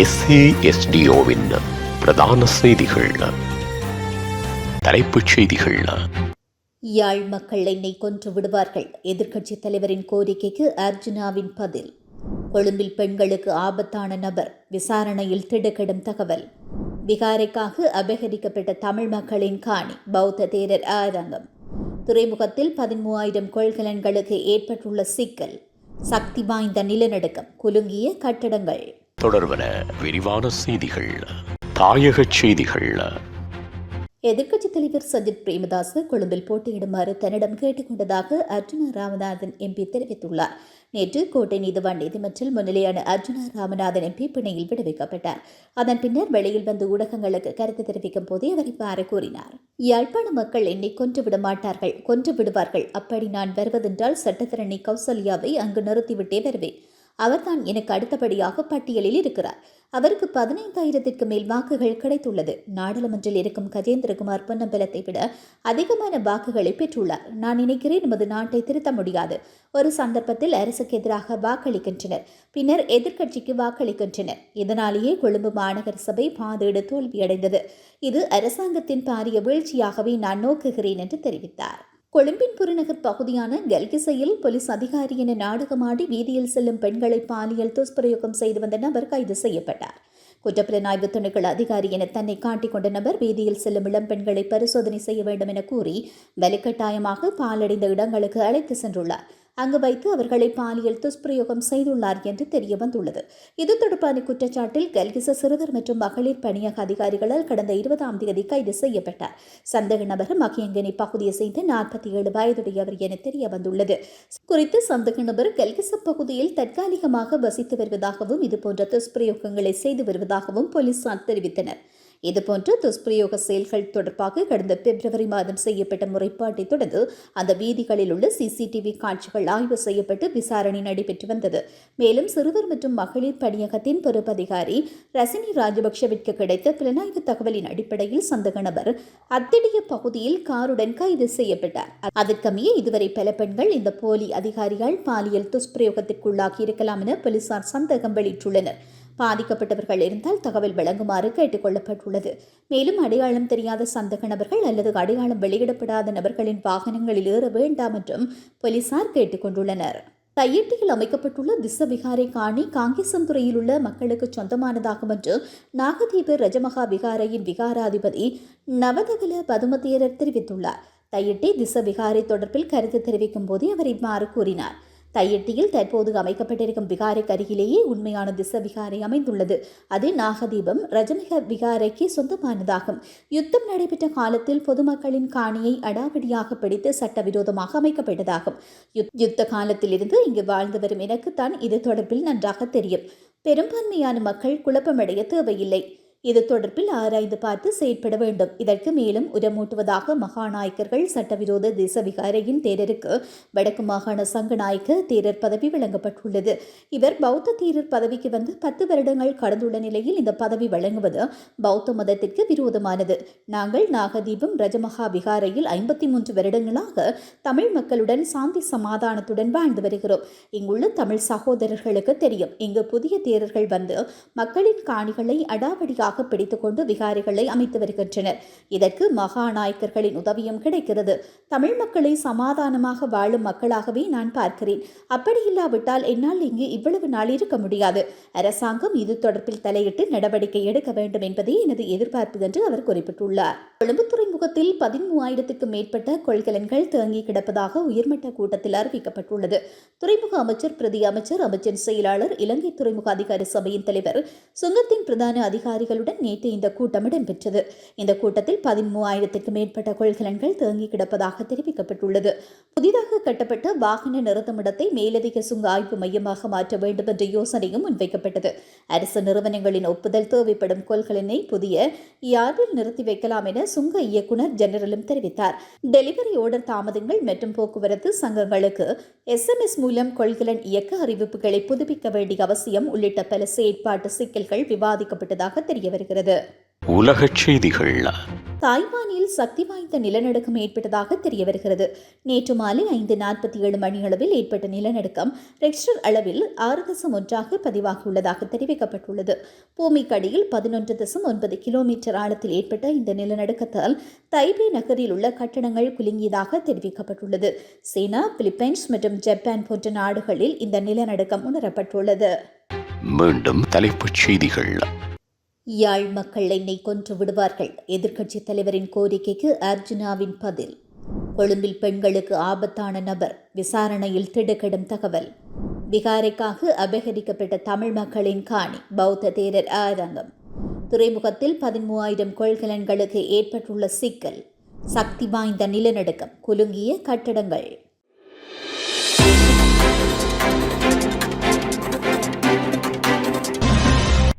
எஸ்ஏஎஸ்டிஓவின் பிரதான செய்திகள். தலைப்புச் செய்திகள். யாழ் மக்கள் என்னை கொன்று விடுவார்கள். எதிர்க்கட்சித் தலைவரின் கோரிக்கைக்கு அர்ஜுனாவின் பதில். கொழும்பில் பெண்களுக்கு ஆபத்தான நபர் விசாரணையில் திடுக்கிடும் தகவல். விகாரைக்காக அபகரிக்கப்பட்ட தமிழ் மக்களின் காணி பௌத்த தேரர் ஆரங்கம் துறைமுகத்தில் பதிமூவாயிரம் கொள்கலன்களுக்கு ஏற்பட்டுள்ள சிக்கல். சக்தி வாய்ந்த நிலநடுக்கம் குலுங்கிய கட்டடங்கள். தொடர்பன விரிவான செய்திகள் தாயகச் செய்திகள். எதிர்க்கட்சித் தலைவர் சஜித் பிரேமதாஸ் கொழும்பில் போட்டியிடுமாறு தன்னிடம் கேட்டுக்கொண்டதாக அர்ஜுனா ராமநாதன் எம்பி தெரிவித்துள்ளார். நேற்று கோட்டை நீதிவான் நீதிமன்றில் முன்னிலையான அர்ஜுனா ராமநாதன் எம்பி பிணையில் விடுவிக்கப்பட்டார். அதன் பின்னர் வெளியில் வந்து ஊடகங்களுக்கு கருத்து தெரிவிக்கும் போதே அவர் இவ்வாறு கூறினார். யாழ்ப்பாண மக்கள் என்னை கொன்று விட மாட்டார்கள் கொன்று விடுவார்கள். அப்படி நான் வருவதென்றால் சட்டத்தரணி கௌசல்யாவை அங்கு நிறுத்திவிட்டே வருவேன். அவர்தான் எனக்கு அடுத்தபடியாக பட்டியலில் இருக்கிறார். அவருக்கு பதினைந்தாயிரத்திற்கு மேல் வாக்குகள் கிடைத்துள்ளது. நாடாளுமன்றில் இருக்கும் கஜேந்திரகுமார் பொன்னம்பலத்தை விட அதிகமான வாக்குகளை பெற்றுள்ளார். நான் நினைக்கிறேன் நமது நாட்டை திருத்த முடியாது. ஒரு சந்தர்ப்பத்தில் அரசுக்கு எதிராக வாக்களிக்கின்றனர். பின்னர் எதிர்க்கட்சிக்கு வாக்களிக்கின்றனர். இதனாலேயே கொழும்பு மாநகர சபை பாதீடு தோல்வியடைந்தது. இது அரசாங்கத்தின் பாரிய வீழ்ச்சியாகவே நான் நோக்குகிறேன் என்று தெரிவித்தார். கொழும்பின் புறநகர் பகுதியான கல்கிசையில் போலீஸ் அதிகாரி என நாடகமாடி வீதியில் செல்லும் பெண்களை பாலியல் துஷ்பிரயோகம் செய்து வந்த நபர் கைது செய்யப்பட்டார். குற்றப்புலனாய்வு திணைக்கள அதிகாரி என தன்னை காட்டிக் கொண்ட நபர் வீதியில் செல்லும் இளம் பெண்களை பரிசோதனை செய்ய வேண்டும் என கூறி வலுக்கட்டாயமாக பாலடைந்த இடங்களுக்கு அழைத்து சென்றுள்ளார். அங்கு வைத்து அவர்களை பாலியல் துஷ்பிரயோகம் செய்துள்ளார் என்று தெரிய வந்துள்ளது இது தொடர்பான குற்றச்சாட்டில் கல்கிச சிறுவர் மற்றும் மகளிர் பணியக அதிகாரிகளால் கடந்த இருபதாம் தேதி கைது செய்யப்பட்டார். சந்தேக நபர் மகியங்கனி பகுதியை சேர்ந்த நாற்பத்தி ஏழு வயதுடையவர் என தெரிய வந்துள்ளது குறித்து சந்தேக நபர் கல்கிச பகுதியில் தற்காலிகமாக வசித்து வருவதாகவும் இதுபோன்ற துஷ்பிரயோகங்களை செய்து வருவதாகவும் போலீசார் தெரிவித்தனர். இதுபோன்ற துஷ்பிரயோக செயல்கள் தொடர்பாக கடந்த பிப்ரவரி மாதம் செய்யப்பட்ட முறைப்பாட்டை தொடர்ந்து அந்த வீதிகளில் உள்ள சிசிடிவி காட்சிகள் ஆய்வு செய்யப்பட்டு விசாரணை நடைபெற்று வந்தது. மேலும் சிறுவர் மற்றும் மகளிர் பணியகத்தின் பொறுப்பதிகாரி ரசினி ராஜபக்ஷவிற்கு கிடைத்த புலனாய்வு தகவலின் அடிப்படையில் சந்தக நபர் அத்திடிய பகுதியில் காருடன் கைது செய்யப்பட்டார். அதற்கமைய இதுவரை பல பெண்கள் இந்த போலி அதிகாரிகள் பாலியல் துஷ்பிரயோகத்திற்குள்ளாகி இருக்கலாம் என போலீசார் சந்தேகம் வெளியிட்டுள்ளனர். பாதிக்கப்பட்டவர்கள் இருந்தால் தகவல் வழங்குமாறு கேட்டுக்கொள்ளப்பட்டுள்ளது மேலும் அடையாளம் தெரியாத சந்தக நபர்கள் அல்லது அடையாளம் வெளியிடப்படாத நபர்களின் வாகனங்களில் ஏற வேண்டாம் என்றும் போலீசார் கேட்டுக்கொண்டுள்ளனர் தையட்டியில் அமைக்கப்பட்டுள்ள திசவிகாரை காணி காங்கேசந்துறையில் உள்ள மக்களுக்கு சொந்தமானதாகும் என்று நாகதீப ரஜமகா விகாரையின் விகாராதிபதி நவதகல பதுமதேரர் தெரிவித்துள்ளார். தையட்டி திசவிகாரை தொடர்பில் கருத்து தெரிவிக்கும் போதே அவர் இவ்வாறு கூறினார். தையெட்டியில் தற்போது அமைக்கப்பட்டிருக்கும் விகாரைக்கு அருகிலேயே உண்மையான திச விகாரை அமைந்துள்ளது. அது நாகதீபம் ரஜமிக விகாரைக்கு சொந்தமானதாகும். யுத்தம் நடைபெற்ற காலத்தில் பொதுமக்களின் காணியை அடாவடியாக பிடித்து சட்டவிரோதமாக அமைக்கப்பட்டதாகும். யுத்த காலத்திலிருந்து இங்கு வாழ்ந்து வரும் எனக்குத்தான் இது தொடர்பில் நன்றாக தெரியும். பெரும்பான்மையான மக்கள் குழப்பமடைய தேவையில்லை. இது தொடர்பில் ஆராய்ந்து பார்த்து செயற்பட வேண்டும். இதற்கு மேலும் உரமூட்டுவதாக மகாநாயக்கர்கள் சட்டவிரோத தேசவிகாரையின் தேரருக்கு வடக்கு மாகாண சங்கநாயக்க தேரர் பதவி வழங்கப்பட்டுள்ளது. இவர் பௌத்த தேரர் பதவிக்கு வந்து பத்து வருடங்கள் கடந்துள்ள நிலையில் இந்த பதவி வழங்குவது பௌத்த மதத்திற்கு விரோதமானது. நாங்கள் நாகதீபம் ரஜமகா விகாரையில் ஐம்பத்தி மூன்று வருடங்களாக தமிழ் மக்களுடன் சாந்தி சமாதானத்துடன் வாழ்ந்து வருகிறோம். இங்குள்ள தமிழ் சகோதரர்களுக்கு தெரியும் இங்கு புதிய தேரர்கள் வந்து மக்களின் காணிகளை அடாவடியாக கையாக பிடித்துக்கொண்டு விகாரிகளை அமைத்து வருகின்றனர். இதற்கு மகாநாயக்கர்களின் உதவியும் கிடைக்கிறது. தமிழ் மக்களை சமாதானமாக வாழும் மக்களாகவே நான் பார்க்கிறேன். அப்படி இல்லாவிட்டால் என்னால் இங்கு இவ்வளவு நாள் இருக்க முடியாது. அரசாங்கம் இது தொடர்பில் தலையிட்டு நடவடிக்கை எடுக்க வேண்டும் என்பதே எனது எதிர்பார்ப்பு என்று அவர் குறிப்பிட்டுள்ளார். கொழும்பு துறைமுகத்தில் பதிமூவாயிரத்துக்கு மேற்பட்ட கொள்கலன்கள் தேங்கி கிடப்பதாக உயர்மட்ட கூட்டத்தில் அறிவிக்கப்பட்டுள்ளது. துறைமுக அமைச்சர் பிரதி அமைச்சர் அமைச்சர் செயலாளர் இலங்கை துறைமுக அதிகாரி சபையின் தலைவர் சுங்கத்தின் பிரதான அதிகாரிகளுடன் நேற்று இந்த கூட்டம் இடம்பெற்றது. இந்த கூட்டத்தில் பதிமூவாயிரத்துக்கு மேற்பட்ட கொள்கலன்கள் தேங்கி கிடப்பதாக தெரிவிக்கப்பட்டுள்ளது. புதிதாக கட்டப்பட்ட வாகன நிறுத்தமிடத்தை மேலதிக சுங்க ஆய்வு மையமாக மாற்ற வேண்டும் என்ற யோசனையும் முன்வைக்கப்பட்டது. அரசு நிறுவனங்களின் ஒப்புதல் தேவைப்படும் கொள்கலனை புதிய யார்டில் நிறுத்தி வைக்கலாம் என சுங்க இயக்குனர் ஜெனரலும் தெரிவித்தார். டெலிவரி ஓர்டர் தாமதங்கள் மற்றும் போக்குவரத்து சங்கங்களுக்கு எஸ்எம்எஸ் மூலம் கொள்கலன் இயக்க அறிவிப்புகளை புதுப்பிக்க வேண்டிய அவசியம் உள்ளிட்ட பல செயற்பாட்டு சிக்கல்கள் விவாதிக்கப்பட்டதாக தெரிய வருகிறது உலகச் செய்திகள். தாய்வானில் சக்தி வாய்ந்த நிலநடுக்கம் ஏற்பட்டதாக தெரிய வருகிறது நேற்று மாலை ஐந்து நாற்பத்தி ஏழு மணியளவில் ஏற்பட்ட நிலநடுக்கம் ரெக்டர் அளவில் ஆறு தசம் ஒன்றாக பதிவாகியுள்ளதாக தெரிவிக்கப்பட்டுள்ளது. பூமிக்கடியில் பதினொன்று தசம் ஒன்பது கிலோமீட்டர் ஆழத்தில் ஏற்பட்ட இந்த நிலநடுக்கத்தால் தைபே நகரில் உள்ள கட்டடங்கள் குலுங்கியதாக தெரிவிக்கப்பட்டுள்ளது. சீனா பிலிப்பைன்ஸ் மற்றும் ஜப்பான் போன்ற நாடுகளில் இந்த நிலநடுக்கம் உணரப்பட்டுள்ளது. மீண்டும் தலைப்புச் செய்திகள். யாழ் மக்கள் என்னை கொன்று விடுவார்கள். எதிர்க்கட்சித் தலைவரின் கோரிக்கைக்கு அர்ஜுனாவின் பதில். கொழும்பில் பெண்களுக்கு ஆபத்தான நபர். விசாரணையில் திடுக்கிடும் தகவல். விகாரைக்காக அபகரிக்கப்பட்ட தமிழ் மக்களின் காணி. பௌத்த தேரர் ஆரங்கம் துறைமுகத்தில் பதிமூவாயிரம் கொள்கலன்களுக்கு ஏற்பட்டுள்ள சிக்கல். சக்தி வாய்ந்த நிலநடுக்கம். குலுங்கிய கட்டடங்கள்.